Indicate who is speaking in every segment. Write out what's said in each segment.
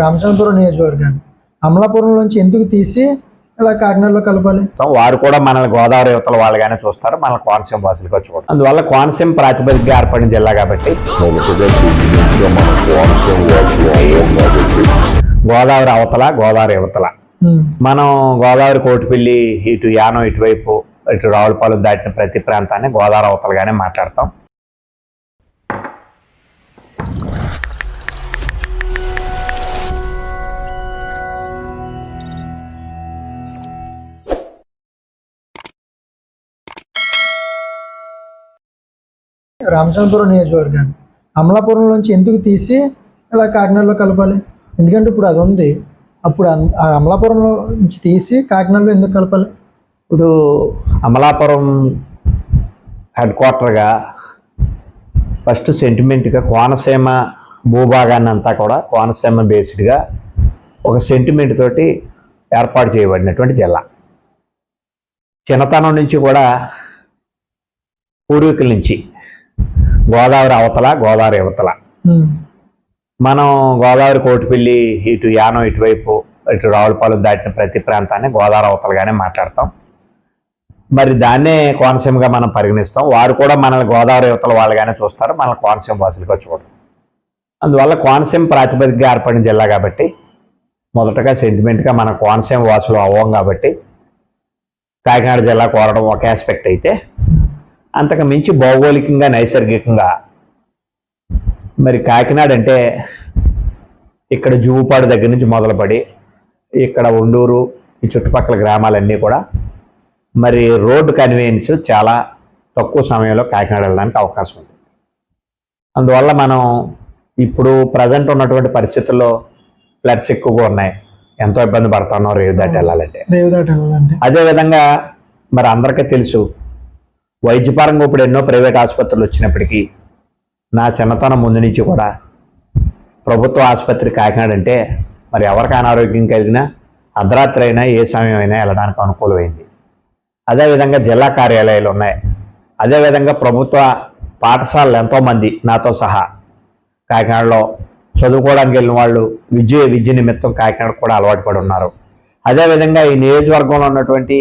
Speaker 1: రామచంద్రపురం నియోజకవర్గాన్ని. అమలాపురం నుంచి ఎందుకు తీసి ఇలా కాకినాడలో కలపాలి?
Speaker 2: వారు కూడా మనల్ని గోదావరి యువతల వాళ్ళగానే చూస్తారు మన కోనసీమ వాసులుగా చూడరు. అందువల్ల కోనసీమ ప్రాతిపదికగా ఏర్పడిన జిల్లా కాబట్టి గోదావరి అవతల గోదావరి యువతల. మనం గోదావరి కోటిపల్లి ఇటు యానం ఇటువైపు ఇటు రావులపాలెం దాటిన ప్రతి ప్రాంతాన్ని గోదావరి అవతలగానే మాట్లాడతాం.
Speaker 1: రామచంద్రపురం నియోజకవర్గాన్ని. అమలాపురం నుంచి ఎందుకు తీసి ఇలా కాకినాడలో కలపాలి? ఎందుకంటే ఇప్పుడు అది ఉంది. అప్పుడు ఆ అమలాపురం నుంచి తీసి కాకినాడలో ఎందుకు కలపాలి?
Speaker 2: ఇప్పుడు అమలాపురం హెడ్ క్వార్టర్గా ఫస్ట్ సెంటిమెంట్గా కోనసీమ భూభాగాన్ని అంతా కూడా కోనసీమ బేస్డ్గా ఒక సెంటిమెంట్ తోటి ఏర్పాటు చేయబడినటువంటి జిల్లా. చిన్నతనం నుంచి కూడా పూర్వీకుల నుంచి గోదావరి అవతల గోదావరి యువతల
Speaker 1: ఉమ్.
Speaker 2: మనం గోదావరి కోటిపల్లి ఇటు యానం ఇటువైపు ఇటు రావులపాలెం దాటిన ప్రతి ప్రాంతాన్ని గోదావరి అవతలగానే మాట్లాడతాం. మరి దాన్నే కోనసీమగా మనం పరిగణిస్తాం. వారు కూడా మనల్ని గోదావరి యువతల వాళ్ళగానే చూస్తారు. మన కోనసీమ వాసులుగా చూడరు. అందువల్ల కోనసీమ ప్రాతిపదికగా ఏర్పడిన జిల్లా కాబట్టి మొదటగా సెంటిమెంట్గా మన కోనసీమ వాసులు అవ్వం కాబట్టి కాకినాడ జిల్లా కోరడం ఒక ఆస్పెక్ట్ అయితే అంతకు మించి భౌగోళికంగా నైసర్గికంగా. మరి కాకినాడ అంటే ఇక్కడ జువుపాడు దగ్గర నుంచి మొదలుపడి ఇక్కడ ఉండూరు ఈ చుట్టుపక్కల గ్రామాలన్నీ కూడా. మరి రోడ్డు కన్వీనియన్స్ చాలా తక్కువ సమయంలో కాకినాడ వెళ్ళడానికి అవకాశం ఉంది. అందువల్ల మనం ఇప్పుడు ప్రజెంట్ ఉన్నటువంటి పరిస్థితుల్లో ఫ్లడ్స్ ఎక్కువగా ఉన్నాయి. ఎంతో ఇబ్బంది పడుతున్నాం రేవు దాటి వెళ్ళాలంటే.
Speaker 1: రేవు దాటి వెళ్ళాలంటే.
Speaker 2: అదేవిధంగా మరి అందరికీ తెలుసు వైద్యపరంగా ఇప్పుడు ఎన్నో ప్రైవేట్ ఆసుపత్రులు వచ్చినప్పటికీ నా చిన్నతనం ముందు నుంచి కూడా ప్రభుత్వ ఆసుపత్రి కాకినాడ అంటే మరి ఎవరికి అనారోగ్యం కలిగినా అర్ధరాత్రి అయినా ఏ సమయం అయినా వెళ్ళడానికి అనుకూలమైంది. అదేవిధంగా జిల్లా కార్యాలయాలు ఉన్నాయి. అదేవిధంగా ప్రభుత్వ పాఠశాలలు ఎంతోమంది నాతో సహా కాకినాడలో చదువుకోవడానికి వెళ్ళిన వాళ్ళు విద్య విద్య నిమిత్తం కాకినాడ కూడా అలవాటు పడి ఉన్నారు. అదేవిధంగా ఈ నియోజకవర్గంలో ఉన్నటువంటి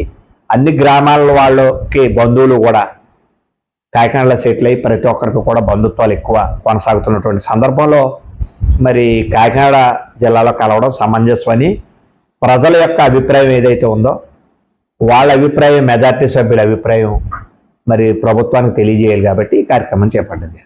Speaker 2: అన్ని గ్రామాల వాళ్ళకి బంధువులు కూడా కాకినాడలో సెటిల్ అయ్యి ప్రతి ఒక్కరికి కూడా బంధుత్వాలు ఎక్కువ కొనసాగుతున్నటువంటి సందర్భంలో మరి కాకినాడ జిల్లాలో కలవడం సమంజసం అని ప్రజల యొక్క అభిప్రాయం ఏదైతే ఉందో వాళ్ళ అభిప్రాయం మెజార్టీ సభ్యుల అభిప్రాయం మరి ప్రభుత్వానికి తెలియజేయాలి కాబట్టి ఈ కార్యక్రమం చేపట్టింది.